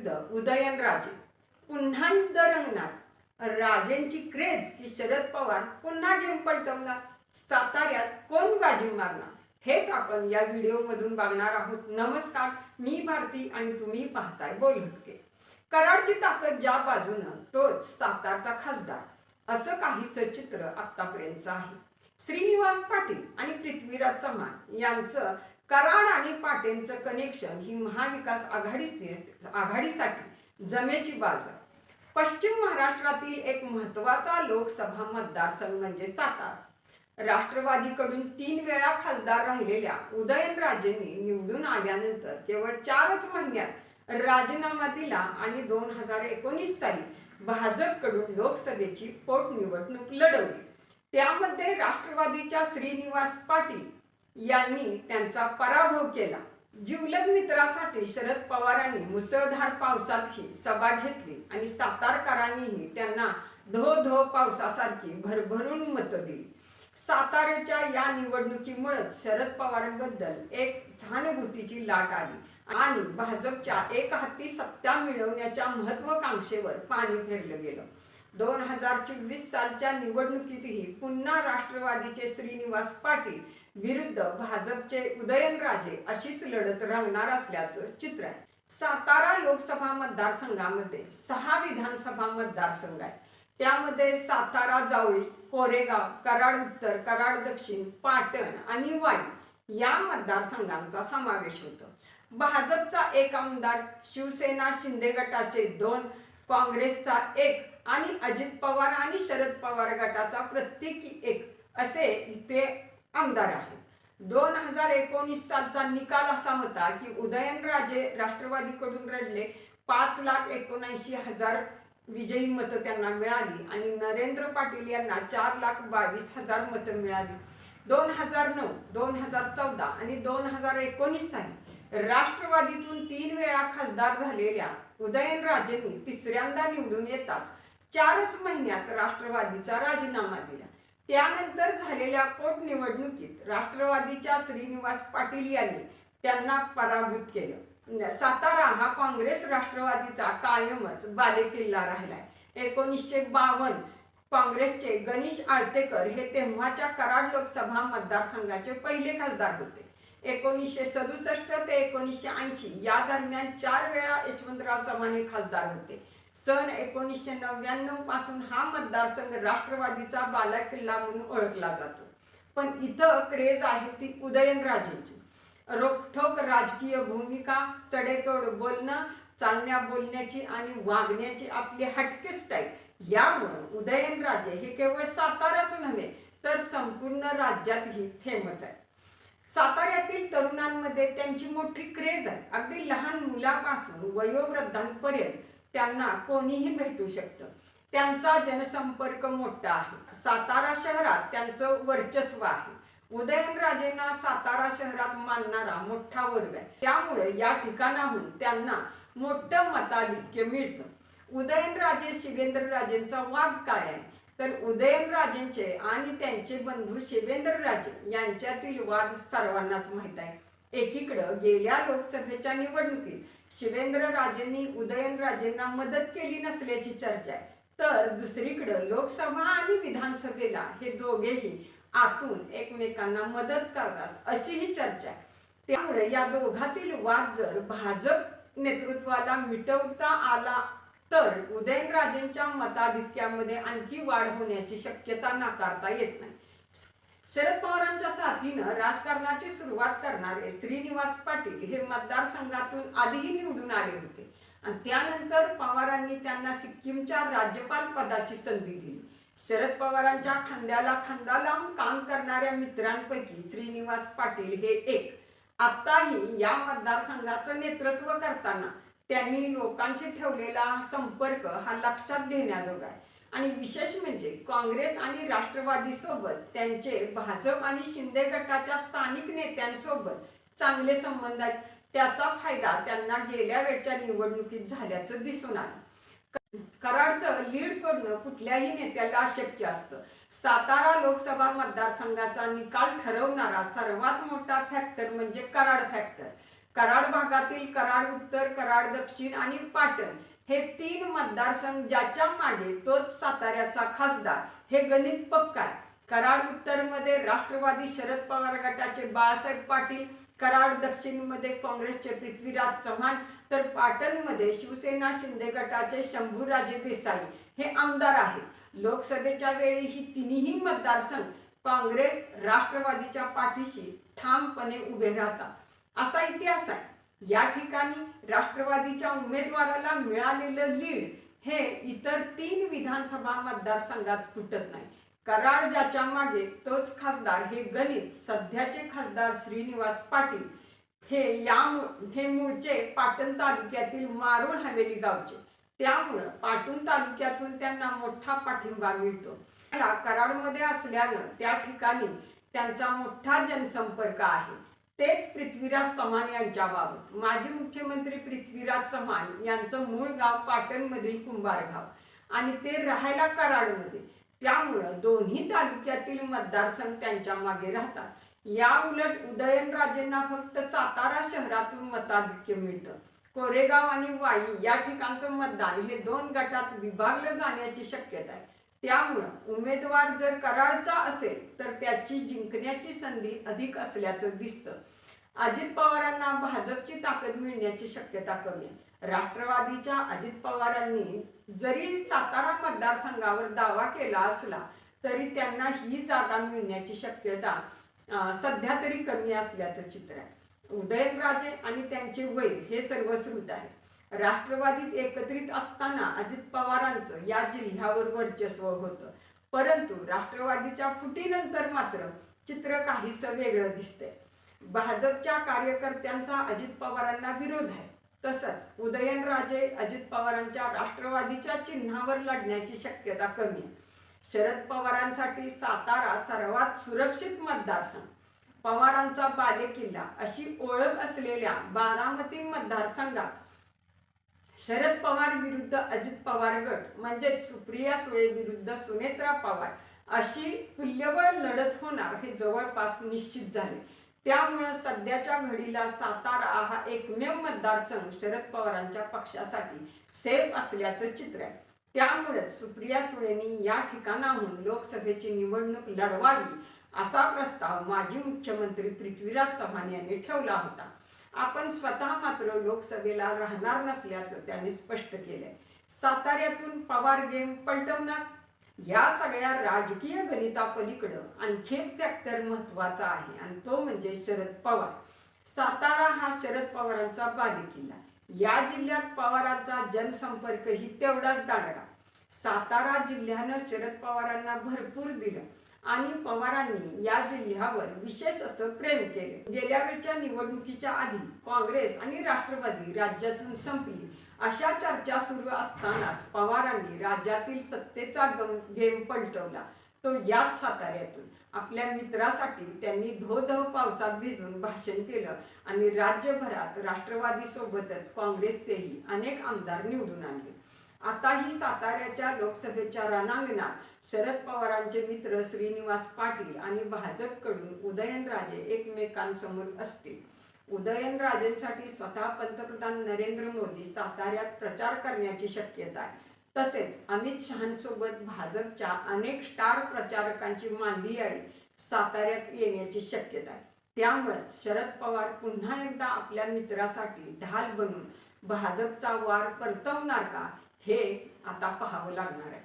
विरुद्ध उदयनराजे पुन्हा युद्ध रंगणार राजेंची क्रेज की शरद पवार पुन्हा गेम पलटवणार साताऱ्यात कोण बाजी मारणार? हेच आपण या व्हिडिओमधून बघणार आहोत. नमस्कार मी भारती आणि तुम्ही पाहताय बोल हटके कराडची ताकद ज्या बाजूनं तोच सातारचा खासदार. असं काही सचित्र आतापर्यंतचं आहे. श्रीनिवास पाटील आणि पृथ्वीराज चव्हाण यांचं कराड आणि पाटेंचं कनेक्शन ही महाविकास आघाडीचे आघाडीसाठी जमेची बाजू पश्चिम महाराष्ट्रातील एक महत्त्वाचा लोकसभा मतदारसंघ म्हणजे सातारा. राष्ट्रवादीकडून तीन वेळा खासदार राहिलेल्या उदयनराजेंनी निवडून आल्यानंतर केवळ चारच महिन्यात राजीनामा दिला आणि दोन हजार एकोणीस साली भाजपकडून लोकसभेची पोटनिवडणूक लढवली. त्यामध्ये राष्ट्रवादीच्या श्रीनिवास पाटील यांनी त्यांचा पराभव केला. जिवलग मित्रासाठी शरद पवारांनी मुसळधार पावसातही सभा घेतली आणि सातारकरांनीही त्यांना धो धो पावसासारखी भरभरून मतं दिली. साताऱ्याच्या या निवडणुकीमुळेच शरद पवारांबद्दल एक सहानुभूतीची लाट आली आणि भाजपच्या एक हाती सत्ता मिळवण्याच्या महत्वाकांक्षेवर पाणी फेरलं गेलं. दोन हजार चोवीस सालच्या निवडणुकीतही पुन्हा राष्ट्रवादीचे श्रीनिवास पाटील विरुद्ध भाजपचे उदयनराजे अशीच लढत रंगणार असल्याचं चित्र आहे. सातारा लोकसभा मतदारसंघामध्ये सहा विधानसभा मतदारसंघ आहेत. त्यामध्ये सातारा जावळी कोरेगाव कराड उत्तर कराड दक्षिण पाटण आणि वाई या मतदारसंघांचा समावेश होतो. भाजपचा एक आमदार शिवसेना शिंदे गटाचे दोन काँग्रेसचा एक आणि अजित पवार आणि शरद पवार गटाचा प्रत्येकी एक असे इथे आमदार आहेत. दोन हजार एकोणीस सालचा निकाल असा होता की उदयनराजे राष्ट्रवादीकडून रडले. पाच लाख एकोणऐंशी हजार विजयी मतं त्यांना मिळाली आणि नरेंद्र पाटील यांना चार लाख बावीस हजार मतं मिळाली. दोन हजार नऊ दोन हजार चौदा आणि दोन हजार एकोणीस साली राष्ट्रवादीतून तीन वेळा खासदार झालेल्या उदयनराजेंनी तिसऱ्यांदा निवडून येताच चारच महिन्यात राष्ट्रवादीचा राजीनामा दिला. त्यानंतर झालेल्या पोटनिवडणुकीत राष्ट्रवादीच्या श्रीनिवास पाटील यांनी त्यांना पराभूत केलं. सातारा हा काँग्रेस राष्ट्रवादीचा कायमच बालेकिल्ला राहिलाय. एकोणीसशे बावन्न काँग्रेसचे गणेश आळतेकर हे तेव्हाच्या कराड लोकसभा मतदारसंघाचे पहिले खासदार होते. एकोणीसशे सदुसष्ट ते एकोणीसशे ऐंशी. या दरम्यान चार वेळा यशवंतराव चव्हाण हे खासदार होते. सन एकोणीसशे नव्याण्णवपासून हा मतदारसंघ राष्ट्रवादीचा बालाकिल्ला म्हणून ओळखला जातो. पण इथं क्रेज आहे ती उदयनराजेंची. रोखठोक राजकीय भूमिका सडेतोड बोलणं चालण्या बोलण्याची आणि वागण्याची आपली हटके स्टाईल यामुळं उदयनराजे हे केवळ साताराच नव्हे तर संपूर्ण राज्यातही फेमस आहे साताऱ्यातील तरुणांमध्ये त्यांची मोठी क्रेज आहे. अगदी लहान मुलापासून वयोवृद्धांपर्यंत त्यांना कोणीही भेटू शकतं. त्यांचा जनसंपर्क मोठा आहे. सातारा शहरात त्यांचं वर्चस्व आहे. उदयनराजेंना सातारा शहरात मानणारा मोठा वर्ग आहे. त्यामुळे या ठिकाणाहून त्यांना मोठं मताधिक्य मिळतं. उदयनराजे शिवेंद्रराजेंचा वाद काय आहे? तर उदयनराजेंचे आणि त्यांचे बंधू शिवेंद्रराजे यांच्यातील वाद सर्वांनाच माहीत आहे. एकीकडं गेल्या लोकसभेच्या निवडणुकीत शिवेंद्रराजेंनी उदयनराजेंना मदत केली नसल्याची चर्चा आहे. तर दुसरीकडं लोकसभा आणि विधानसभेला हे दोघेही आतून एकमेकांना मदत करतात अशीही चर्चा आहे. त्यामुळे या दोघातील वाद जर भाजप नेतृत्वाला मिटवता आला तर उदयनराजेंच्या मताधिक्यामध्ये आणखी वाढ होण्याची शक्यता नाकारता येत नाही. शरद पवारांच्या साथीनं राजकारणाची सुरुवात करणारे श्रीनिवास पाटील हे मतदारसंघातून आधीही निवडून आले होते. आणि त्यानंतर पवारांनी त्यांना सिक्कीमच्या राज्यपाल पदाची संधी दिली. शरद पवारांच्या खांद्याला खांदा लावून काम करणाऱ्या मित्रांपैकी श्रीनिवास पाटील हे एक. आत्ताही या मतदारसंघाचं नेतृत्व करताना त्यांनी लोकांशी ठेवलेला संपर्क हा लक्षात घेण्याजोगा आहे. आणि विशेष म्हणजे काँग्रेस आणि राष्ट्रवादी सोबत त्यांचे भाजप आणि शिंदे गटाच्या स्थानिक नेत्यांसोबत चांगले संबंध आहेत. त्याचा फायदा त्यांना गेल्या वेळच्या निवडणुकीत झाल्याचं दिसून आलं. कराडचं लीड करणं कुठल्याही नेत्याला अशक्य असतं. सातारा लोकसभा मतदारसंघाचा निकाल ठरवणारा सर्वात मोठा फॅक्टर म्हणजे कराड फॅक्टर कराड भागातील कराड उत्तर कराड दक्षिण आणि पाटण हे तीन मतदारसंघ ज्याच्या मागे तोच साताऱ्याचा खासदार हे गणित पक्का आहे कराड उत्तरमध्ये राष्ट्रवादी शरद पवार गटाचे बाळासाहेब पाटील कराड दक्षिणमध्ये काँग्रेसचे पृथ्वीराज चव्हाण तर पाटणमध्ये शिवसेना शिंदे गटाचे शंभूराजे देसाई हे आमदार आहेत. लोकसभेच्या वेळी ही तिन्ही मतदारसंघ काँग्रेस राष्ट्रवादीच्या पाठीशी ठामपणे उभे राहतात. असा इतिहास आहे. या ठिकाणी राष्ट्रवादीच्या उमेदवाराला मिळालेलं लीड हे इतर तीन विधानसभा मतदारसंघात तुटत नाही. कराड ज्याच्या मागे तोच खासदार हे गणित सध्याचे खासदार श्रीनिवास पाटील हे या हे मूळचे पाटण तालुक्यातील मारोळ हवेली गावचे. त्यामुळं पाटण तालुक्यातून त्यांना मोठा पाठिंबा मिळतो. कराडमध्ये असल्यानं त्या ठिकाणी त्यांचा मोठा जनसंपर्क आहे. तेच पृथ्वीराज चव्हाण यांच्याबाबत माजी मुख्यमंत्री पृथ्वीराज चव्हाण यांचं मूळ गाव पाटणमधील कुंभारगाव आणि ते राहायला कराडमध्ये. त्यामुळं दोन्ही तालुक्यातील मतदारसंघ त्यांच्या मागे राहतात. या उलट उदयनराजेंना फक्त सातारा शहरातून मताधिक्य मिळतं. कोरेगाव आणि वाई या ठिकाणचं मतदान हे दोन गटात विभागलं जाण्याची शक्यता आहे. त्यामुळं उमेदवार जर कराडचा असेल तर त्याची जिंकण्याची संधी अधिक असल्याचं दिसतं. अजित पवारांना भाजपची ताकद मिळण्याची शक्यता कमी राष्ट्रवादीच्या अजित पवारांनी जरी सातारा मतदारसंघावर दावा केला असला तरी त्यांना ही जागा मिळण्याची शक्यता सध्या तरी कमी असल्याचं चित्र आहे. उदयनराजे आणि त्यांचे वय हे सर्वश्रुत आहे. राष्ट्रवादीत एकत्रित असताना अजित पवारांचं या जिल्ह्यावर वर्चस्व होतं. परंतु राष्ट्रवादीच्या फुटीनंतर मात्र चित्र काहीसं वेगळं दिसतंय. भाजपच्या कार्यकर्त्यांचा अजित पवारांना विरोध आहे. तसंच उदयनराजे अजित पवारांच्या राष्ट्रवादीच्या चिन्हावर लढण्याची शक्यता कमी आहे. शरद पवारांसाठी सातारा सर्वात सुरक्षित मतदारसंघ. पवारांचा बालेकिल्ला अशी ओळख असलेल्या बारामती मतदारसंघात शरद पवार विरुद्ध अजित पवार गट म्हणजेच सुप्रिया सुळे विरुद्ध सुनेत्रा पवार अशी तुल्यबळ लढत होणार हे जवळपास निश्चित झाले. त्यामुळं सध्याच्या घडीला सातारा हा एकमेव मतदारसंघ शरद पवारांच्या पक्षासाठी सेफ असल्याचं चित्र आहे. त्यामुळेच सुप्रिया सुळेंनी या ठिकाणाहून लोकसभेची निवडणूक लढवावी असा प्रस्ताव माजी मुख्यमंत्री पृथ्वीराज चव्हाण यांनी ठेवला होता. आपण स्वतः मात्र लोकसभेला राहणार नसल्याचं त्यांनी स्पष्ट केलंय. साताऱ्यातून पवार गेम पलटवणार? या सगळ्या राजकीय गणितापलीकडं आणखी एक फॅक्टर महत्त्वाचा आहे आणि तो म्हणजे शरद पवार. सातारा हा शरद पवारांचा बालेकिल्ला. या जिल्ह्यात पवारांचा जनसंपर्कही तेवढाच दांडगा. सातारा जिल्ह्यानं शरद पवारांना भरपूर दिलं. आणि पवारांनी या जिल्ह्यावर विशेष असं प्रेम केले. गेल्या वेळच्या निवडणुकीच्या आधी काँग्रेस आणि राष्ट्रवादी राज्यातून संपली. अशा चर्चा सुरू असतानाच पवारांनी राज्यातील सत्तेचा गम गेम पलटवला. तो याच साताऱ्यातून. आपल्या मित्रासाठी त्यांनी धो धो पावसात भिजून भाषण केलं आणि राज्यभरात राष्ट्रवादी सोबतच काँग्रेसचेही अनेक आमदार निवडून आणले आताही साताऱ्याच्या लोकसभेच्या रणांगणात शरद पवारांचे मित्र श्रीनिवास पाटील आणि भाजपकडून उदयनराजे एकमेकांसमोर असतील. उदयनराजेंसाठी स्वतः पंतप्रधान नरेंद्र मोदी साताऱ्यात प्रचार करण्याची शक्यता आहे. तसेच अमित शहांसोबत भाजपच्या अनेक स्टार प्रचारकांची मांदी मांदियाळी साताऱ्यात येण्याची शक्यता आहे. त्यामुळेच शरद पवार पुन्हा एकदा आपल्या मित्रासाठी ढाल बनून भाजपचा वार परतवणार का हे आता पाहावं लागणार आहे.